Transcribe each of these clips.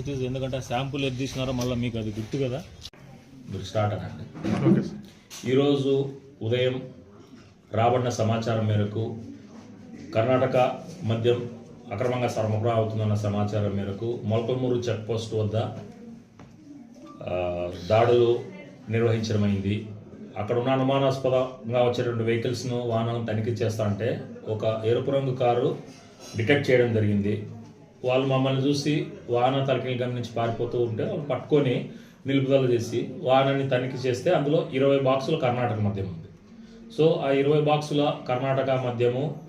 It is ఎందుకంటే sample ఎది తీసినారో మళ్ళీ మీకు అది గుర్తు కదా? మీరు స్టార్ట్ అనండి. ఈరోజు ఉదయం రాబడిన సమాచారం మేరకు కర్ణాటక మద్యం అక్రమంగా సరఫరా అవుతుందన్న సమాచారం మేరకు మొలకల్మూరు చెక్ పోస్ట్ వద్ద దాడులు నిర్వహించడమైంది. అక్కడ ఉన్న అనుమానాస్పదంగా వచ్చేటువంటి వెహికల్స్ను వాహనం తనిఖీ చేస్తా అంటే ఒక ఎరుపు రంగు కారు డిటెక్ట్ చేయడం జరిగింది. వాళ్ళు మమ్మల్ని చూసి వాహన తనిఖీలు గమనించి పారిపోతూ ఉంటే వాళ్ళు పట్టుకొని నిలుపుదల చేసి వాహనాన్ని తనిఖీ చేస్తే అందులో ఇరవై బాక్సులు కర్ణాటక మద్యం ఉంది. సో ఆ ఇరవై బాక్సుల కర్ణాటక మద్యము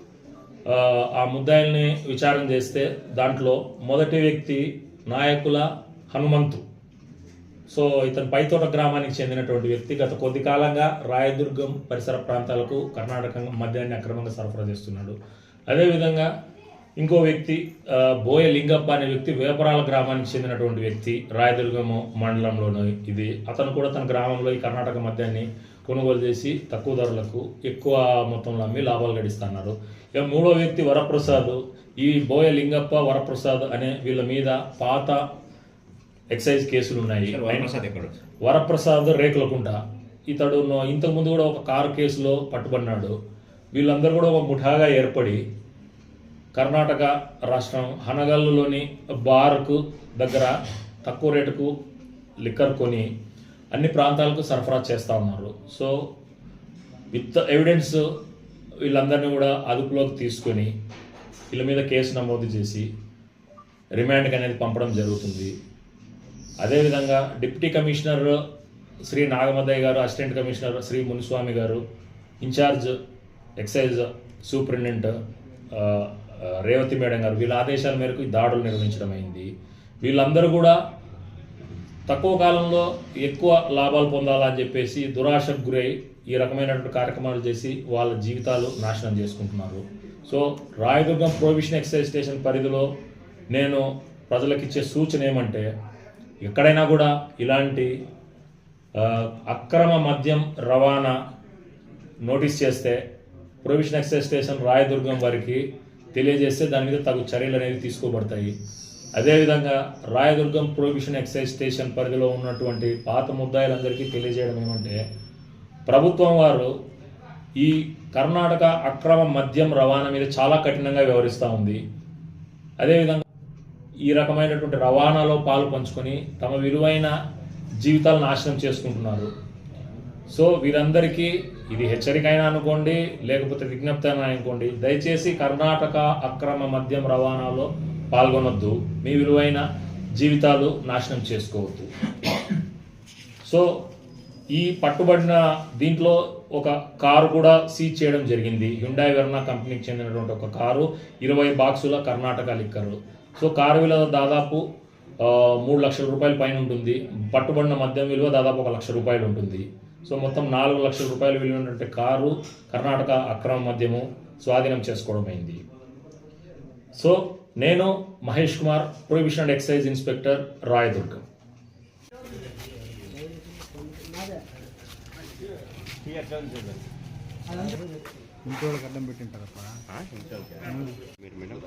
ఆ, ఆ ముద్దాయిల్ని విచారణ చేస్తే దాంట్లో మొదటి వ్యక్తి నాయకుల హనుమంతు. సో ఇతను పైతోట గ్రామానికి చెందినటువంటి వ్యక్తి. గత కొద్ది కాలంగా రాయదుర్గం పరిసర ప్రాంతాలకు కర్ణాటక మద్యాన్ని అక్రమంగా సరఫరా చేస్తున్నాడు. అదేవిధంగా ఇంకో వ్యక్తి బోయ లింగప్ప అనే వ్యక్తి వేపరాల గ్రామానికి చెందినటువంటి వ్యక్తి రాయదుర్గం మండలంలోని ఇది. అతను కూడా తన గ్రామంలో ఈ కర్ణాటక మద్యాన్ని కొనుగోలు చేసి తక్కువ ధరలకు ఎక్కువ మొత్తంలో అమ్మి లాభాలు గడిస్తున్నారు ఇక మూడో వ్యక్తి వరప్రసాద్. ఈ బోయ లింగప్ప వరప్రసాద్ అనే వీళ్ళ మీద పాత ఎక్సైజ్ కేసులు ఉన్నాయి. వరప్రసాద్ రేకులకుంట. ఇతడు ఇంతకుముందు కూడా ఒక కారు కేసులో పట్టుబడినాడు. వీళ్ళందరూ కూడా ఒక ముఠాగా ఏర్పడి కర్ణాటక రాష్ట్రం హనగల్లులోని బార్కు దగ్గర తక్కువ రేటుకు లిక్కర్ కొని అన్ని ప్రాంతాలకు సరఫరా చేస్తూ ఉన్నారు. సో విత్ ఎవిడెన్స్ వీళ్ళందరినీ కూడా అదుపులోకి తీసుకొని వీళ్ళ మీద కేసు నమోదు చేసి రిమాండ్కి అనేది పంపడం జరుగుతుంది. అదేవిధంగా డిప్యూటీ కమిషనర్ శ్రీ నాగమదయ్య గారు అసిస్టెంట్ కమిషనర్ శ్రీ మునిస్వామి గారు incharge excise superintendent Revathi madam గారు వీళ్ళ ఆదేశాల మేరకు ఈ దాడులు నిర్వహించడం అయింది. వీళ్ళందరూ కూడా తక్కువ కాలంలో ఎక్కువ లాభాలు పొందాలని చెప్పేసి దురాశకు గురై ఈ రకమైనటువంటి కార్యక్రమాలు చేసి వాళ్ళ జీవితాలు నాశనం చేసుకుంటున్నారు. So Rayadurgam prohibition excise station పరిధిలో నేను ప్రజలకు ఇచ్చే సూచన ఏమంటే ఎక్కడైనా కూడా ఇలాంటి అక్రమ మద్యం రవాణా నోటీస్ చేస్తే ప్రొవిషన్ ఎక్సైజ్ స్టేషన్ రాయదుర్గం వారికి తెలియజేస్తే దాని మీద తగు చర్యలు అనేవి తీసుకోబడతాయి. అదేవిధంగా రాయదుర్గం ప్రొహిబిషన్ ఎక్సైజ్ స్టేషన్ పరిధిలో ఉన్నటువంటి పాత ముద్దాయిలందరికీ తెలియజేయడం ఏమంటే ప్రభుత్వం వారు ఈ కర్ణాటక అక్రమ మద్యం రవాణా మీద చాలా కఠినంగా వ్యవహరిస్తూ ఉంది. అదేవిధంగా ఈ రకమైనటువంటి రవాణాలో పాలు పంచుకొని తమ విలువైన జీవితాలను నాశనం చేసుకుంటున్నారు. సో వీరందరికీ ఇది హెచ్చరిక అయినా అనుకోండి లేకపోతే విజ్ఞప్తి అయినా అనుకోండి. దయచేసి కర్ణాటక అక్రమ మద్యం రవాణాలో పాల్గొనొద్దు. మీ విలువైన జీవితాలు నాశనం చేసుకోవద్దు. సో ఈ పట్టుబడిన దీంట్లో ఒక కారు కూడా సీజ్ చేయడం జరిగింది. హ్యుండాయ్ వెర్నా కంపెనీకి చెందినటువంటి ఒక కారు ఇరవై బాక్సుల కర్ణాటక లిక్కర్లు సో కారు విలువ దాదాపు మూడు లక్షల రూపాయల పైన ఉంటుంది. పట్టుబడిన మద్యం విలువ దాదాపు ఒక లక్ష రూపాయలు ఉంటుంది. సో మొత్తం నాలుగు లక్షల రూపాయల విలువ ఉన్నటువంటి కారు కర్ణాటక అక్రమ మద్యము స్వాధీనం చేసుకోవడం అయింది. సో నేను Mahesh Kumar prohibition and excise inspector Rayadurgam. ఇంకోళ్ళకి అడ్డం పెట్టింటారప్ప? మీరు మేడం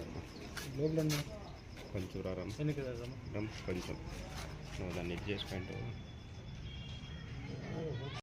కొంచెం రారా దాన్ని ఇది చేసుకుంటూ